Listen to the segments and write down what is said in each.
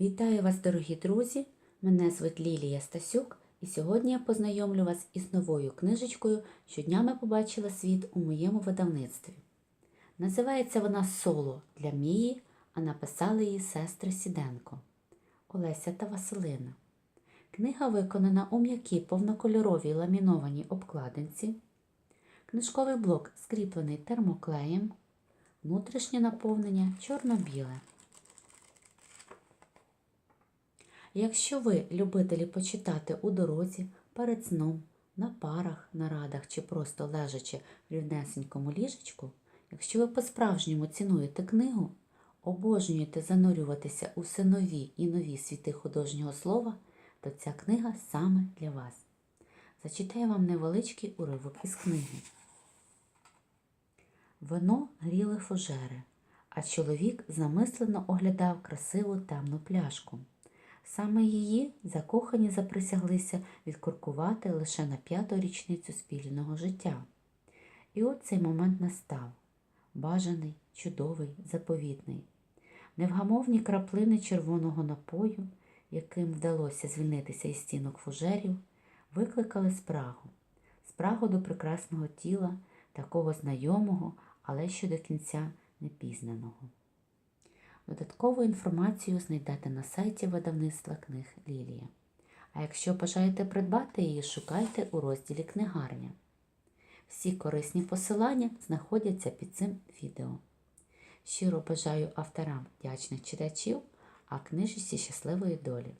Вітаю вас, дорогі друзі! Мене звуть Лілія Стасюк, і сьогодні я познайомлю вас із новою книжечкою, що днями побачила світ у моєму видавництві. Називається вона Соло для Мії, а написали її сестри Сіденко Олеся та Василина. Книга виконана у м'якій повнокольоровій ламінованій обкладинці. Книжковий блок скріплений термоклеєм, внутрішнє наповнення чорно-біле. Якщо ви любителі почитати у дорозі, перед сном, на парах, нарадах чи просто лежачи в рівнесенькому ліжечку, якщо ви по-справжньому цінуєте книгу, обожнюєте занурюватися у все нові і нові світи художнього слова, то ця книга саме для вас. Зачитаю вам невеличкий уривок із книги. Вино гріли фужери, а чоловік замислено оглядав красиву темну пляшку. Саме її закохані заприсяглися відкуркувати лише на п'яту річницю спільного життя. І от цей момент настав бажаний, чудовий, заповітний. Невгамовні краплини червоного напою, яким вдалося звільнитися із стінок фужерів, викликали спрагу, спрагу до прекрасного тіла, такого знайомого, але ще до кінця непізнаного. Додаткову інформацію знайдете на сайті видавництва книг Лілія. А якщо бажаєте придбати її, шукайте у розділі Книгарня. Всі корисні посилання знаходяться під цим відео. Щиро бажаю авторам вдячних читачів, а книжці щасливої долі.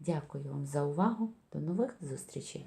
Дякую вам за увагу. До нових зустрічей!